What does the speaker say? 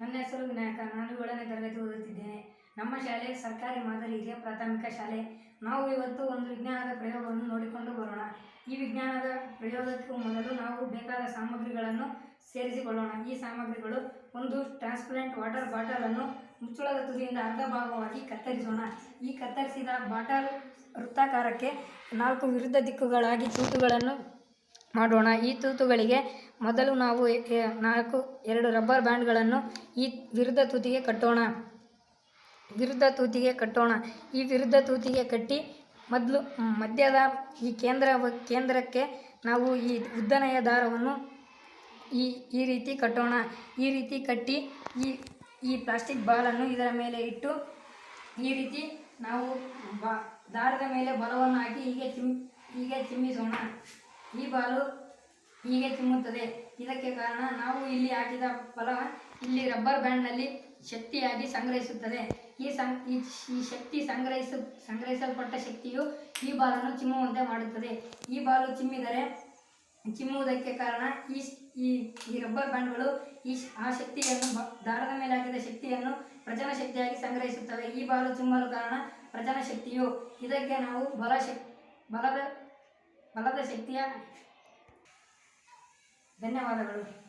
ನನ್ನ ಹೆಸರು ವಿನಾಯಕ. ನಾನು ಏಳನೇ ತರಗತಿ ಓದುತ್ತಿದ್ದೇನೆ. ನಮ್ಮ ಶಾಲೆ ಸರ್ಕಾರಿ ಮಾದರಿ ಪ್ರಾಥಮಿಕ ಶಾಲೆ. ನಾವು ಇವತ್ತು ಒಂದು ವಿಜ್ಞಾನದ ಪ್ರಯೋಗವನ್ನು ನೋಡಿಕೊಂಡು ಬರೋಣ. ಈ ವಿಜ್ಞಾನದ ಪ್ರಯೋಗಕ್ಕೂ ಮೊದಲು ನಾವು ಬೇಕಾದ ಸಾಮಗ್ರಿಗಳನ್ನು ಸೇರಿಸಿಕೊಳ್ಳೋಣ. ಈ ಸಾಮಗ್ರಿಗಳು ಒಂದು ಟ್ರಾನ್ಸ್ಪರೆಂಟ್ ವಾಟರ್ ಬಾಟಲನ್ನು ಮುಚ್ಚಳದ ತುದಿಯಿಂದ ಅರ್ಧ ಭಾಗವಾಗಿ ಕತ್ತರಿಸೋಣ. ಈ ಕತ್ತರಿಸಿದ ಬಾಟಲ್ ವೃತ್ತಾಕಾರಕ್ಕೆ ನಾಲ್ಕು ವಿರುದ್ಧ ದಿಕ್ಕುಗಳಾಗಿ ತೂತುಗಳನ್ನು ಮಾಡೋಣ. ಈ ತೂತುಗಳಿಗೆ ಮೊದಲು ನಾವು ನಾಲ್ಕು, ಎರಡು ರಬ್ಬರ್ ಬ್ಯಾಂಡ್ಗಳನ್ನು ಈ ವಿರುದ್ಧ ತೂತಿಗೆ ಕಟ್ಟೋಣ. ವಿರುದ್ಧ ತೂತಿಗೆ ಕಟ್ಟೋಣ. ಈ ವಿರುದ್ಧ ತೂತಿಗೆ ಕಟ್ಟಿ ಮೊದಲು, ಮಧ್ಯದ ಈ ಕೇಂದ್ರ, ಕೇಂದ್ರಕ್ಕೆ ನಾವು ಈ ಉದ್ದನೆಯ ದಾರವನ್ನು ಈ ಈ ರೀತಿ ಕಟ್ಟೋಣ. ಈ ರೀತಿ ಕಟ್ಟಿ ಈ ಈ ಪ್ಲಾಸ್ಟಿಕ್ ಬಾಲನ್ನು ಇದರ ಮೇಲೆ ಇಟ್ಟು ಈ ರೀತಿ ನಾವು ಬಾ, ದಾರದ ಮೇಲೆ ಬಲವನ್ನು ಹಾಕಿ ಹೀಗೆ ಚಿಮ್ ಹೀಗೆ ಚಿಮ್ಮಿಸೋಣ ಈ ಬಾಲು ಹೀಗೆ ಚಿಮ್ಮುತ್ತದೆ. ಇದಕ್ಕೆ ಕಾರಣ ನಾವು ಇಲ್ಲಿ ಹಾಕಿದ ಫಲ ಇಲ್ಲಿ ರಬ್ಬರ್ ಬ್ಯಾಂಡ್ನಲ್ಲಿ ಶಕ್ತಿಯಾಗಿ ಸಂಗ್ರಹಿಸುತ್ತದೆ. ಈ ಸಂ ಈ ಶಕ್ತಿ ಸಂಗ್ರಹಿಸ ಸಂಗ್ರಹಿಸಲ್ಪಟ್ಟ ಶಕ್ತಿಯು ಈ ಬಾಲನ್ನು ಚಿಮ್ಮುವಂತೆ ಮಾಡುತ್ತದೆ. ಈ ಬಾಲು ಚಿಮ್ಮಿದರೆ ಚಿಮ್ಮುವುದಕ್ಕೆ ಕಾರಣ ಈ ಈ ಈ ರಬ್ಬರ್ ಬ್ಯಾಂಡ್ಗಳು ಈ ಆ ಶಕ್ತಿಯನ್ನು ದಾರದ ಮೇಲೆ ಹಾಕಿದ ಶಕ್ತಿಯನ್ನು ಪ್ರಚನ ಶಕ್ತಿಯಾಗಿ ಸಂಗ್ರಹಿಸುತ್ತವೆ. ಈ ಬಾಲು ಚಿಮ್ಮಲು ಕಾರಣ ಪ್ರಚನ ಶಕ್ತಿಯು. ಇದಕ್ಕೆ ನಾವು ಬಲ ಶಕ್ ಬಲದ ಬಲದ ಶಕ್ತಿಯ ಧನ್ಯವಾದಗಳು.